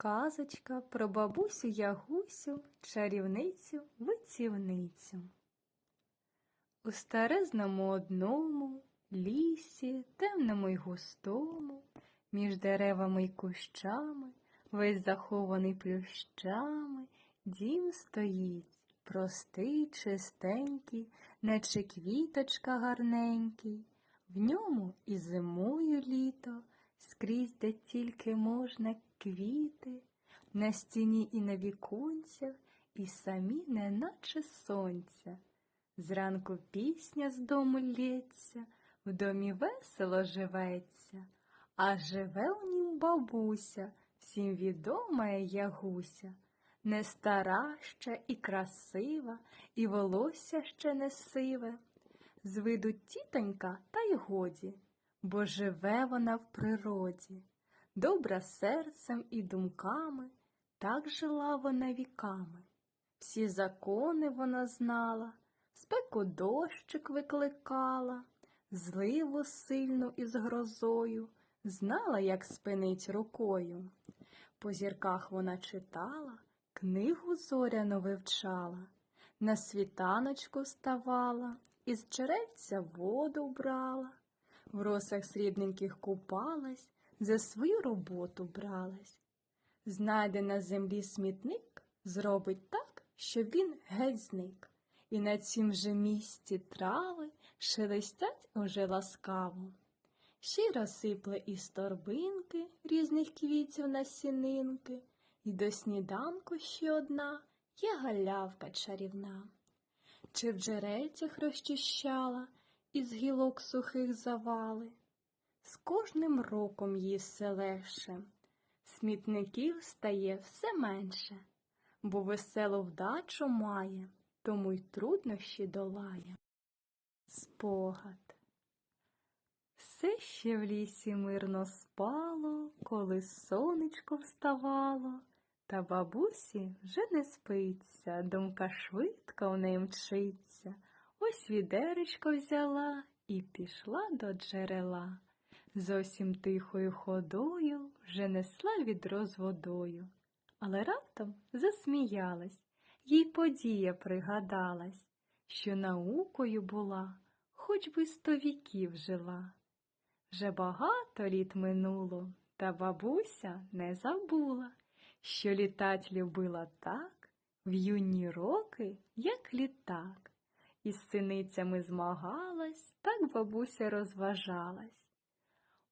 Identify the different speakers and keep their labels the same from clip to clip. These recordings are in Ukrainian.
Speaker 1: Казочка про бабусю Ягусю, чарівницю, вицівницю. У старезному одному лісі, темному й густому, між деревами й кущами, весь захований плющами, дім стоїть, простий, чистенький, наче квіточка гарненький. В ньому і зимою літо, скрізь де тільки можна квіти, на стіні і на віконцях, і самі неначе сонця. Зранку пісня з дому лється, в домі весело живеться, а живе у нім бабуся, всім відома ягуся, не стара ще і красива, і волосся ще не сиве. З виду тітонька, та й годі, бо живе вона в природі, добра серцем і думками, так жила вона віками. Всі закони вона знала, спеку дощик викликала, зливу сильну із грозою, знала, як спинить рукою. По зірках вона читала, книгу зоряно вивчала, на світаночку вставала, із джерельця воду брала, в росах срібненьких купалась, за свою роботу бралась. Знайде на землі смітник, зробить так, щоб він геть зник, і на цім же місці трави шелестять уже ласкаво. Ще й розсипле із торбинки різних квітів насінинки, і до сніданку ще одна є галявка чарівна. Чи в джерельцях розчищала, із гілок сухих завали. З кожним роком їй все легше, смітників стає все менше, бо веселу вдачу має, тому й труднощі долає. Спогад Все ще в лісі мирно спало, коли сонечко вставало, та бабусі вже не спиться, думка швидко в неї мчиться. Ось відеречко взяла і пішла до джерела. Зовсім тихою ходою вже несла відро з водою. Але раптом засміялась, їй подія пригадалась, що наукою була, хоч би сто віків жила. Вже багато літ минуло, та бабуся не забула, що літать любила так, в юні роки, як літак. Із синицями змагалась, так бабуся розважалась.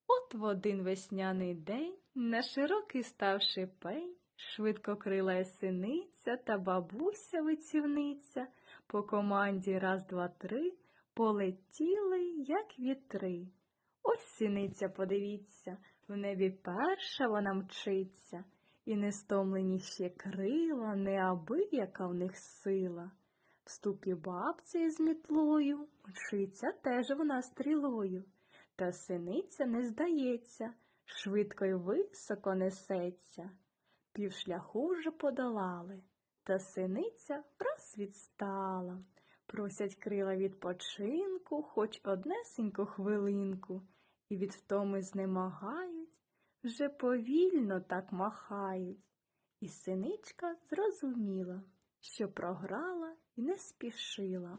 Speaker 1: От в один весняний день, на широкий ставши пень, швидко крила синиця та бабуся вицівниця, по команді раз, два, три полетіли, як вітри. Ось синиця, подивіться, в небі перша вона мчиться, і не стомлені ще крила, неабияка в них сила. В ступі бабці із мітлою мчиться теж вона стрілою. Та синиця не здається, швидко й високо несеться. Півшляху вже подолали, та синиця враз відстала. Просять крила відпочинку, хоч однесеньку хвилинку, і від втоми знемагають, вже повільно так махають. І синичка зрозуміла, що програла і не спішила.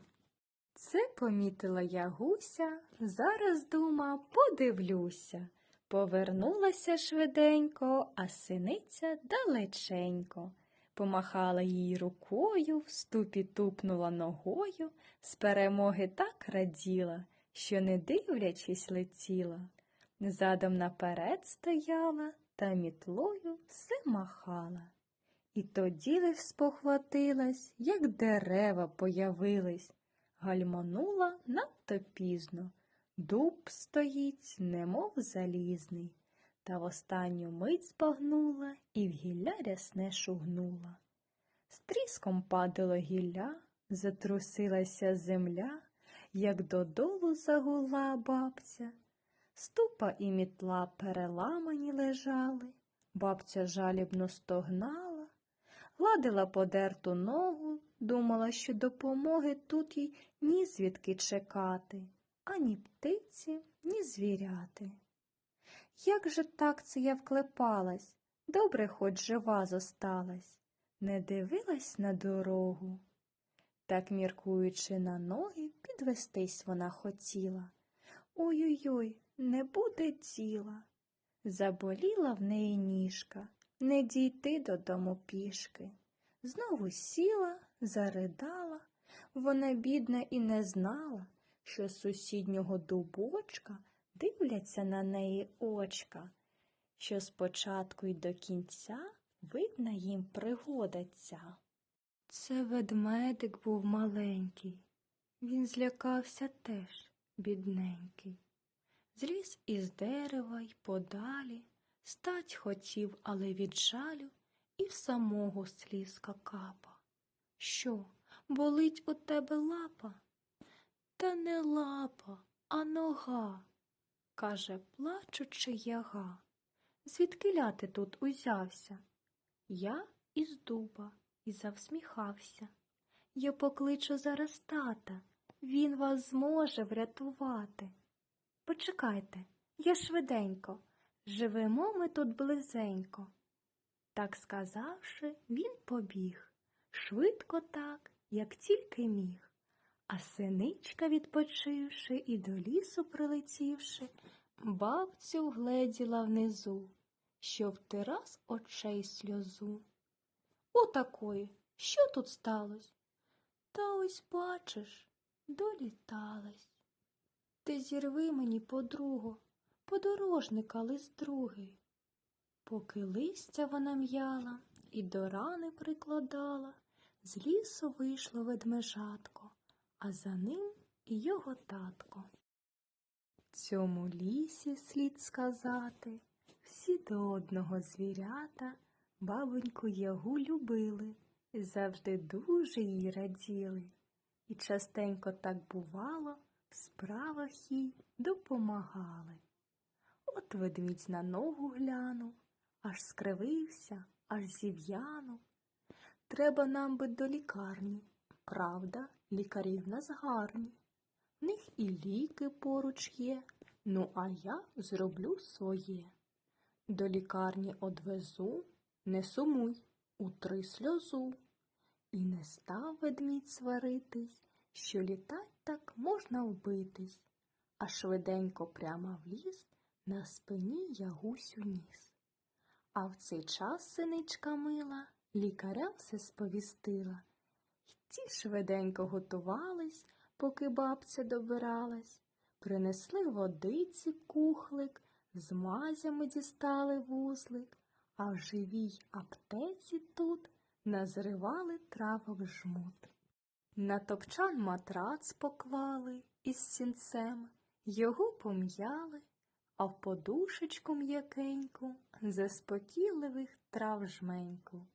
Speaker 1: Це помітила ягуся, зараз дума, подивлюся. Повернулася швиденько, а синиця далеченько. Помахала їй рукою, в ступі тупнула ногою, з перемоги так раділа, що, не дивлячись, летіла. Задом наперед стояла та мітлою все махала. І тоді лиш спохватилась, як дерева появились, гальманула надто пізно. Дуб стоїть, немов залізний, та в останню мить збагнула і в гілля рясне шугнула. З тріском падало гілля, затрусилася земля, як додолу загула бабця. Ступа і мітла переламані лежали, бабця жалібно стогнала, гладила подерту ногу, думала, що допомоги тут їй ні звідки чекати, ані птиці, ні звіряти. Як же так це я вклепалась? Добре, хоч жива зосталась, не дивилась на дорогу. Так, міркуючи на ноги, підвестись вона хотіла. Ой-ой-ой, не буде діла. Заболіла в неї ніжка, не дійти додому пішки. Знову сіла, заридала, вона бідна і не знала, що з сусіднього дубочка дивляться на неї очка, що спочатку й до кінця видна їм пригода. Це ведмедик був маленький, він злякався теж, бідненький. Зліз із дерева й подалі, стать хотів, але від жалю і в самого слізка капа. Що, болить у тебе лапа? Та не лапа, а нога, каже, плачучи яга. Звідки ляти тут узявся? Я із дуба і завсміхався. Я покличу зараз тата, він вас зможе врятувати. Почекайте, я швиденько, живемо ми тут близенько. Так сказавши, він побіг, швидко так, як тільки міг. А синичка, відпочивши і до лісу прилетівши, бабцю вгледіла внизу, що втира з очей сльозу. Отакої, що тут сталось? Та ось бачиш, доліталась. Ти зірви мені, подруго, подорожника лист другий. Поки листя вона м'яла і до рани прикладала, з лісу вийшло ведмежатко, а за ним і його татко. Цьому лісі слід сказати, всі до одного звірята бабоньку Ягу любили і завжди дуже їй раділи. І частенько так бувало, в справах їй допомагали. От ведмідь на ногу глянув, аж скривився, аж зів'янув. Треба нам би до лікарні. Правда, лікарі в нас гарні. В них і ліки поруч є, ну а я зроблю своє. До лікарні одвезу, не сумуй, утри сльозу. І не став ведмідь сваритись, що літать так можна вбитись, а швиденько прямо в ліс на спині ягусю ніс. А в цей час синичка мила лікарям все сповістила. й Ті швиденько готувались, поки бабця добиралась, принесли водиці кухлик, з мазями дістали вузлик, а в живій аптеці тут назривали травок жмут. На топчан матрац поклали із сінцем, його пом'яли, а в подушечку м'якеньку заспокійливих трав жменьку.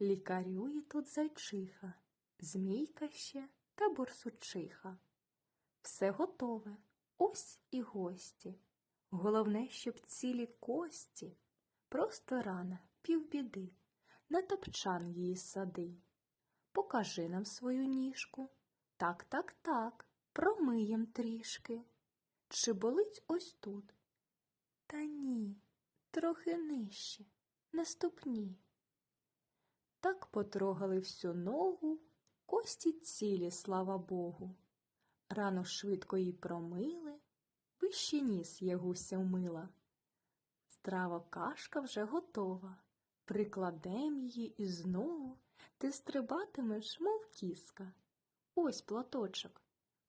Speaker 1: Лікарює тут зайчиха, змійка ще та борсучиха. Все готове, ось і гості. Головне, щоб цілі кості, просто рана, півбіди, на топчан її сади. Покажи нам свою ніжку. Так, так, так, промиєм трішки. Чи болить ось тут? Та ні, трохи нижче, на ступні. Так потрогали всю ногу, кості цілі, слава Богу. Рану швидко її промили, вище ніс ягуся вмила. Страва кашка вже готова. Прикладем її і знову ти стрибатимеш, мов кіска. Ось платочок,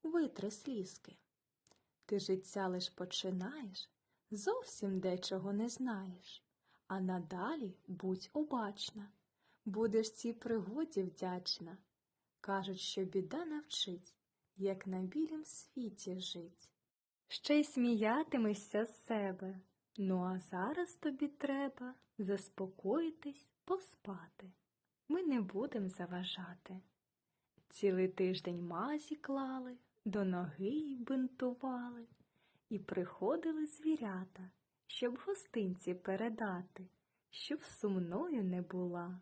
Speaker 1: витри слізки. Ти життя лиш починаєш, зовсім дечого не знаєш, а надалі будь обачна, будеш цій пригоді вдячна. Кажуть, що біда навчить, як на білім світі жить. Ще й сміятимешся з себе. Ну, а зараз тобі треба заспокоїтись, поспати. Ми не будем заважати. Цілий тиждень мазі клали, до ноги й бинтували, і приходили звірята, щоб гостинці передати, щоб сумною не була.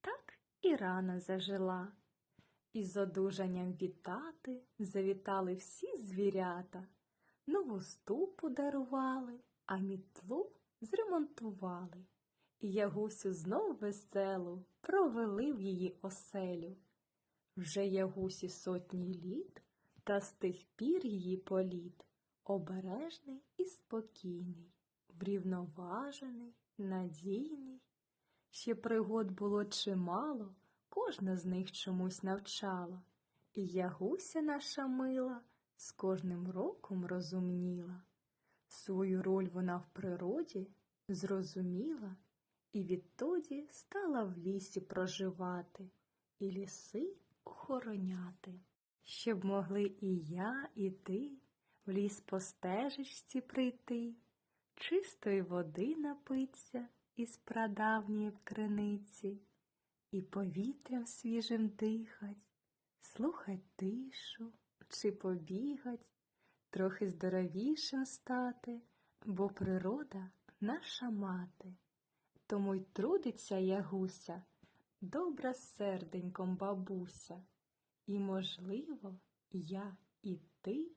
Speaker 1: Так і рана зажила. І з одужанням вітати завітали всі звірята, нову ступу дарували, а мітлу зремонтували. і Ягусю знов веселу провели в її оселю. Вже Ягусі сотні літ, та з тих пір її політ обережний і спокійний, врівноважений, надійний. Ще пригод було чимало, кожна з них чомусь навчала, і Ягуся наша мила з кожним роком розумніла. Свою роль вона в природі зрозуміла і відтоді стала в лісі проживати і ліси охороняти. Щоб могли і я, і ти в ліс по стежечці прийти, чистої води напиться із прадавньої криниці, і повітрям свіжим дихать, слухать тишу чи побігать, трохи здоровішим стати, бо природа наша мати. Тому й трудиться Ягуся, добра серденьком бабуся, і, можливо, я і ти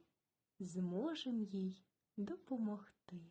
Speaker 1: зможем їй допомогти.